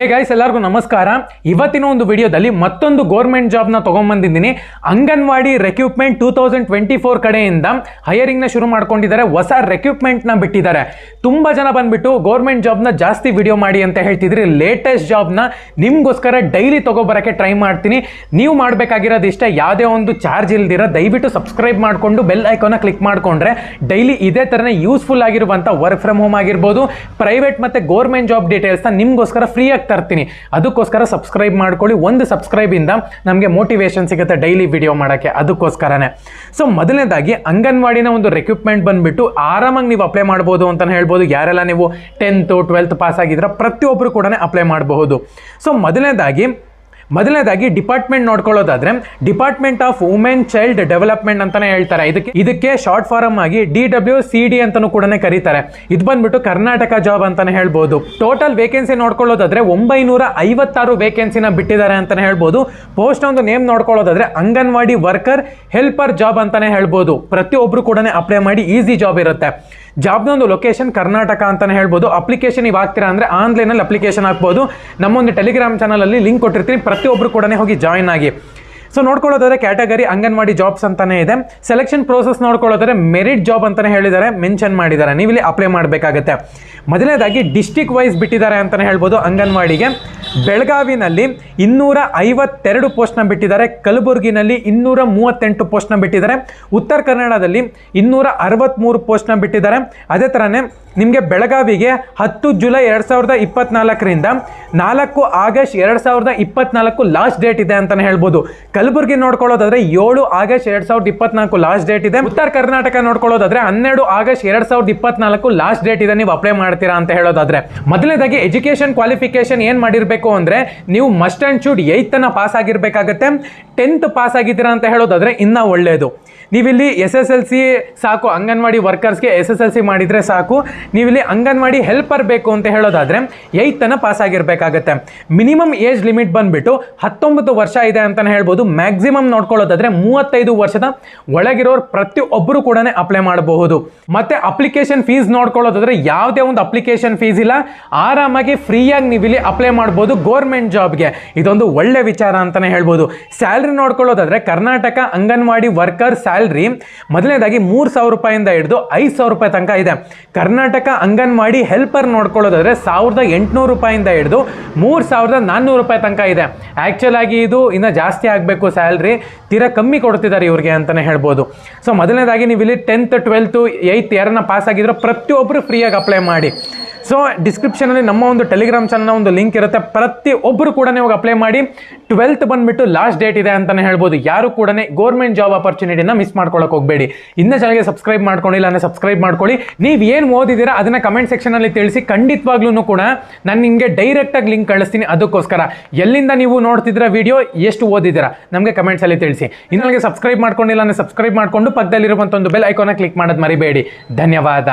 Hey guys ಎಲ್ಲರಿಗೂ ನಮಸ್ಕಾರ. ಇವತ್ತಿನ ಒಂದು ವಿಡಿಯೋದಲ್ಲಿ ಮತ್ತೊಂದು ಗೌರ್ಮೆಂಟ್ ಜಾಬ್ನ ತೊಗೊಂಬಂದಿದ್ದೀನಿ. Anganwadi recruitment two thousand twenty four ಕಡೆಯಿಂದ ಹೈಯರಿಂಗ್ನ ಶುರು ಮಾಡ್ಕೊಂಡಿದ್ದಾರೆ. ಹೊಸ ರೆಕ್ಯೂಪ್ಮೆಂಟ್ನ ಬಿಟ್ಟಿದ್ದಾರೆ. ತುಂಬ ಜನ ಬಂದ್ಬಿಟ್ಟು ಗೌರ್ಮೆಂಟ್ ಜಾಬ್ನ ಜಾಸ್ತಿ ವಿಡಿಯೋ ಮಾಡಿ ಅಂತ ಹೇಳ್ತಿದ್ರಿ. ಲೇಟೆಸ್ಟ್ ಜಾಬ್ನ ನಿಮಗೋಸ್ಕರ ಡೈಲಿ ತೊಗೊಬರೋಕ್ಕೆ ಟ್ರೈ ಮಾಡ್ತೀನಿ. ನೀವು ಮಾಡಬೇಕಾಗಿರೋದು ಇಷ್ಟ ಯಾವುದೇ ಒಂದು ಚಾರ್ಜ್ ಇಲ್ದಿರ ದಯವಿಟ್ಟು ಸಬ್ಸ್ಕ್ರೈಬ್ ಮಾಡಿಕೊಂಡು ಬೆಲ್ ಐಕಾನ ಕ್ಲಿಕ್ ಮಾಡಿಕೊಂಡ್ರೆ ಡೈಲಿ ಇದೇ ಥರನೇ ಯೂಸ್ಫುಲ್ ಆಗಿರುವಂಥ ವರ್ಕ್ ಫ್ರಮ್ ಹೋಮ್ ಆಗಿರ್ಬೋದು. ಪ್ರೈವೇಟ್ ಮತ್ತು ಗೌರ್ಮೆಂಟ್ ಜಾಬ್ ಡೀಟೇಲ್ಸ್ನ ನಿಮಗೋಸ್ಕರ ಫ್ರೀಯಾಗಿ ತರ್ತೀನಿ. ಅದಕ್ಕೋಸ್ಕರ ಸಬ್ಸ್ಕ್ರೈಬ್ ಮಾಡ್ಕೊಳ್ಳಿ. ಒಂದು ಸಬ್ಸ್ಕ್ರೈಬಿಂದ ನಮಗೆ ಮೋಟಿವೇಶನ್ ಸಿಗುತ್ತೆ ಡೈಲಿ ವಿಡಿಯೋ ಮಾಡೋಕ್ಕೆ. ಅದಕ್ಕೋಸ್ಕರನೇ. ಸೊ ಮೊದಲನೇದಾಗಿ ಅಂಗನವಾಡಿನ ಒಂದು ರೆಕ್ಯೂಪ್ಮೆಂಟ್ ಬಂದುಬಿಟ್ಟು ಆರಾಮಾಗಿ ನೀವು ಅಪ್ಲೈ ಮಾಡ್ಬೋದು ಅಂತಲೇ ಹೇಳ್ಬೋದು. ಯಾರೆಲ್ಲ ನೀವು ಟೆಂತು ಟ್ವೆಲ್ತ್ ಪಾಸ್ ಆಗಿದ್ರೆ ಪ್ರತಿಯೊಬ್ಬರು ಕೂಡ ಅಪ್ಲೈ ಮಾಡಬಹುದು. ಸೊ ಮೊದಲನೇದಾಗಿ ಮೊದಲನೇದಾಗಿ department ನೋಡ್ಕೊಳ್ಳೋದಾದ್ರೆ department of women child development ಅಂತಾನೆ ಹೇಳ್ತಾರೆ. ಇದಕ್ಕೆ ಇದಕ್ಕೆ ಶಾರ್ಟ್ ಫಾರಮ್ ಆಗಿ ಡಿ ಡಬ್ಲ್ಯೂ ಸಿ ಡಿ ಅಂತಾನು ಕೂಡ ಕರೀತಾರೆ. ಇದು ಬಂದ್ಬಿಟ್ಟು ಕರ್ನಾಟಕ ಜಾಬ್ ಅಂತಾನೆ ಹೇಳ್ಬೋದು. ಟೋಟಲ್ ವೇಕೆನ್ಸಿ ನೋಡ್ಕೊಳ್ಳೋದಾದ್ರೆ ಒಂಬೈನೂರ ಐವತ್ತಾರು ವೇಕೆನ್ಸಿನ ಬಿಟ್ಟಿದ್ದಾರೆ ಅಂತಾನೆ ಹೇಳ್ಬೋದು. ಪೋಸ್ಟ್ ಒಂದು ನೇಮ್ ನೋಡ್ಕೊಳ್ಳೋದಾದ್ರೆ ಅಂಗನವಾಡಿ ವರ್ಕರ್ ಹೆಲ್ಪರ್ ಜಾಬ್ ಅಂತಾನೆ ಹೇಳ್ಬೋದು. ಪ್ರತಿಯೊಬ್ಬರು ಕೂಡ ಅಪ್ಲೈ ಮಾಡಿ ಈಸಿ ಜಾಬ್ ಇರುತ್ತೆ. ಜಾಬ್ನ ಒಂದು ಲೊಕೇಶನ್ ಕರ್ನಾಟಕ ಅಂತಲೇ ಹೇಳ್ಬೋದು. ಅಪ್ಲಿಕೇಶನ್ ನೀವು ಹಾಕ್ತೀರಾ ಅಂದರೆ ಆನ್ಲೈನಲ್ಲಿ ಅಪ್ಲಿಕೇಶನ್ ಹಾಕ್ಬೋದು. ನಮ್ಮೊಂದು ಟೆಲಿಗ್ರಾಮ್ ಚಾನಲಲ್ಲಿ ಲಿಂಕ್ ಕೊಟ್ಟಿರ್ತೀನಿ. ಪ್ರತಿಯೊಬ್ಬರು ಕೂಡ ಹೋಗಿ ಜಾಯ್ನ್ ಆಗಿ. ಸೊ ನೋಡ್ಕೊಳ್ಳೋದಾದ್ರೆ ಕ್ಯಾಟಗರಿ ಅಂಗನವಾಡಿ ಜಾಬ್ಸ್ ಅಂತಾನೆ ಇದೆ. ಸೆಲೆಕ್ಷನ್ ಪ್ರೋಸೆಸ್ ನೋಡ್ಕೊಳ್ಳೋದಾದ್ರೆ ಮೆರಿಟ್ ಜಾಬ್ ಅಂತಾನೆ ಹೇಳಿದ್ದಾರೆ. ಮೆನ್ಷನ್ ಮಾಡಿದ್ದಾರೆ. ನೀವು ಇಲ್ಲಿ ಅಪ್ಲೈ ಮಾಡಬೇಕಾಗತ್ತೆ. ಮೊದಲನೇದಾಗಿ ಡಿಸ್ಟಿಕ್ ವೈಸ್ ಬಿಟ್ಟಿದ್ದಾರೆ ಅಂತಾನೆ ಹೇಳ್ಬೋದು ಅಂಗನವಾಡಿಗೆ. ಬೆಳಗಾವಿನಲ್ಲಿ ಇನ್ನೂರ ಐವತ್ತೆರಡು ಪೋಸ್ಟ್ನ ಬಿಟ್ಟಿದ್ದಾರೆ. ಕಲಬುರಗಿನಲ್ಲಿ ಇನ್ನೂರ ಮೂವತ್ತೆಂಟು ಪೋಸ್ಟ್ನ ಬಿಟ್ಟಿದ್ದಾರೆ. ಉತ್ತರ ಕನ್ನಡದಲ್ಲಿ ಇನ್ನೂರ ಅರವತ್ತ್ಮೂರು ಪೋಸ್ಟ್ನ ಬಿಟ್ಟಿದ್ದಾರೆ. ಅದೇ ಥರನೇ ನಿಮಗೆ ಬೆಳಗಾವಿಗೆ ಹತ್ತು ಜುಲೈ ಎರಡು ಸಾವಿರದ ಇಪ್ಪತ್ನಾಲ್ಕರಿಂದ ನಾಲ್ಕು ಆಗಸ್ಟ್ ಎರಡು ಸಾವಿರದ ಇಪ್ಪತ್ನಾಲ್ಕು ಲಾಸ್ಟ್ ಡೇಟ್ ಇದೆ ಅಂತಲೇ ಹೇಳ್ಬೋದು. ಕಲಬುರಗಿ ನೋಡ್ಕೊಳ್ಳೋದಾದ್ರೆ ಏಳು ಆಗಸ್ಟ್ ಎರಡು ಸಾವಿರದ ಇಪ್ಪತ್ನಾಲ್ಕು ಲಾಸ್ಟ್ ಡೇಟ್ ಇದೆ. ಉತ್ತರ ಕರ್ನಾಟಕ ನೋಡ್ಕೊಳ್ಳೋದಾದ್ರೆ ಹನ್ನೆರಡು ಆಗಸ್ಟ್ ಎರಡು ಸಾವಿರದ ಇಪ್ಪತ್ನಾಲ್ಕು ಲಾಸ್ಟ್ ಡೇಟ್ ಇದೆ ನೀವು ಅಪ್ಲೈ ಮಾಡ್ತೀರಾ ಅಂತ ಹೇಳೋದಾದ್ರೆ. ಮೊದಲನೇದಾಗಿ ಎಜುಕೇಷನ್ ಕ್ವಾಲಿಫಿಕೇಶನ್ ಏನು ಮಾಡಿರಬೇಕು ಅಂದರೆ ನೀವು ಮಸ್ಟ್ ಆ್ಯಂಡ್ ಶುಡ್ ಏಯ್ತನ್ನು ಪಾಸ್ ಆಗಿರಬೇಕಾಗತ್ತೆ. ಟೆಂತ್ ಪಾಸ್ ಆಗಿದ್ದೀರಾ ಅಂತ ಹೇಳೋದಾದ್ರೆ ಇನ್ನೂ ಒಳ್ಳೆಯದು ನೀವಿಲ್ಲಿ ಎಸ್ ಎಸ್ ಎಲ್ ಸಿ ಸಾಕು, ಅಂಗನವಾಡಿ ವರ್ಕರ್ಸ್ಗೆ ಎಸ್ ಎಸ್ ಎಲ್ ಸಿ ಮಾಡಿದರೆ ಸಾಕು. ನೀವಿಲ್ಲಿ ಅಂಗನವಾಡಿ ಹೆಲ್ಪರ್ ಬೇಕು ಅಂತ ಹೇಳೋದಾದರೆ ಏಯ್ತನ್ನು ಪಾಸ್ ಆಗಿರಬೇಕಾಗತ್ತೆ. ಮಿನಿಮಮ್ ಏಜ್ ಲಿಮಿಟ್ ಬಂದುಬಿಟ್ಟು ಹತ್ತೊಂಬತ್ತು ವರ್ಷ ಇದೆ ಅಂತಲೇ ಹೇಳ್ಬೋದು. ಮ್ಯಾಕ್ಸಿಮಮ್ ನೋಡ್ಕೊಳ್ಳೋದಾದರೆ ಮೂವತ್ತೈದು ವರ್ಷದ ಒಳಗಿರೋರು ಪ್ರತಿಯೊಬ್ಬರು ಕೂಡ ಅಪ್ಲೈ ಮಾಡಬಹುದು. ಮತ್ತು ಅಪ್ಲಿಕೇಶನ್ ಫೀಸ್ ನೋಡ್ಕೊಳ್ಳೋದಾದರೆ ಯಾವುದೇ ಒಂದು ಅಪ್ಲಿಕೇಶನ್ ಫೀಸ್ ಇಲ್ಲ. ಆರಾಮಾಗಿ ಫ್ರೀಯಾಗಿ ನೀವಿಲ್ಲಿ ಅಪ್ಲೈ ಮಾಡ್ಬೋದು ಗೋರ್ಮೆಂಟ್ ಜಾಬ್ಗೆ ಇದೊಂದು ಒಳ್ಳೆ ವಿಚಾರ ಅಂತಲೇ ಹೇಳ್ಬೋದು. ಸ್ಯಾಲ್ರಿ ನೋಡ್ಕೊಳ್ಳೋದಾದರೆ ಕರ್ನಾಟಕ ಅಂಗನವಾಡಿ ವರ್ಕರ್ ಸ್ಯಾಲ್ರಿ ಮೊದಲನೇದಾಗಿ ಮೂರು ಸಾವಿರ ರೂಪಾಯಿಂದ ಹಿಡಿದು ಐದು ಸಾವಿರ ರೂಪಾಯಿ ತನಕ ಇದೆ. ಕರ್ನಾಟಕ ಅಂಗನವಾಡಿ ಹೆಲ್ಪರ್ ನೋಡ್ಕೊಳ್ಳೋದಾದ್ರೆ ಸಾವಿರದ ಎಂಟುನೂರು ರೂಪಾಯಿಂದ ಹಿಡಿದು ಮೂರು ಸಾವಿರದ ನಾನ್ನೂರು ರೂಪಾಯಿ ತನಕ ಇದೆ. ಆ್ಯಕ್ಚುಲ್ ಆಗಿ ಇದು ಇನ್ನೂ ಜಾಸ್ತಿ ಆಗಬೇಕು ಸ್ಯಾಲ್ರಿ. ತೀರ ಕಮ್ಮಿ ಕೊಡ್ತಿದ್ದಾರೆ ಇವ್ರಿಗೆ ಅಂತಲೇ ಹೇಳ್ಬೋದು. ಸೊ ಮೊದಲನೇದಾಗಿ ನೀವು ಇಲ್ಲಿ ಟೆಂತ್ ಟ್ವೆಲ್ತು ಏಯ್ತ್ ಯಾರನ್ನ ಪಾಸ್ ಆಗಿದ್ರು ಪ್ರತಿಯೊಬ್ಬರು ಫ್ರೀಯಾಗಿ ಅಪ್ಲೈ ಮಾಡಿ. ಸೊ ಡಿಸ್ಕ್ರಿಪ್ಷನಲ್ಲಿ ನಮ್ಮ ಒಂದು ಟೆಲಿಗ್ರಾಮ್ ಚಾನಲ್ನ ಒಂದು ಲಿಂಕ್ ಇರುತ್ತೆ. ಪ್ರತಿ ಒಬ್ಬರು ಕೂಡ ನೀವು ಅಪ್ಲೈ ಮಾಡಿ ಟ್ವೆಲ್ತ್ ಬಂದುಬಿಟ್ಟು ಲಾಸ್ಟ್ ಡೇಟ್ ಇದೆ ಅಂತಲೇ ಹೇಳ್ಬೋದು. ಯಾರು ಕೂಡ ಗೌರ್ಮೆಂಟ್ ಜಾಬ್ ಆಪರ್ಚುನಿಟಿನ ಮಿಸ್ ಮಾಡ್ಕೊಳಕ್ಕೆ ಹೋಗಬೇಡಿ. ಇನ್ನೂ ಚಾನಲ್ಗೆ ಸಬ್ಸ್ಕ್ರೈಬ್ ಮಾಡ್ಕೊಂಡಿಲ್ಲ ಅಂದರೆ ಸಬ್ಸ್ಕ್ರೈಬ್ ಮಾಡ್ಕೊಳ್ಳಿ. ನೀವು ಏನು ಓದಿದ್ದೀರಾ ಅದನ್ನು ಕಮೆಂಟ್ ಸೆಕ್ಷನಲ್ಲಿ ತಿಳಿಸಿ. ಖಂಡಿತವಾಗ್ಲೂ ಕೂಡ ನಾನು ನಿಮಗೆ ಡೈರೆಕ್ಟಾಗಿ ಲಿಂಕ್ ಕಳಿಸ್ತೀನಿ. ಅದಕ್ಕೋಸ್ಕರ ಎಲ್ಲಿಂದ ನೀವು ನೋಡ್ತಿದ್ರ ವಿಡಿಯೋ ಎಷ್ಟು ಓದಿದ್ದೀರಾ ನಮಗೆ ಕಮೆಂಟ್ಸಲ್ಲಿ ತಿಳಿಸಿ. ಇನ್ನು ಸಬ್ಸ್ಕ್ರೈಬ್ ಮಾಡ್ಕೊಂಡಿಲ್ಲ ಅಂದರೆ ಸಬ್ಸ್ಕ್ರೈಬ್ ಮಾಡಿಕೊಂಡು ಪಕ್ಕದಲ್ಲಿರುವಂಥ ಒಂದು ಬೆಲ್ ಐಕಾನ ಕ್ಲಿಕ್ ಮಾಡೋದು ಮರಿಬೇಡಿ. ಧನ್ಯವಾದ.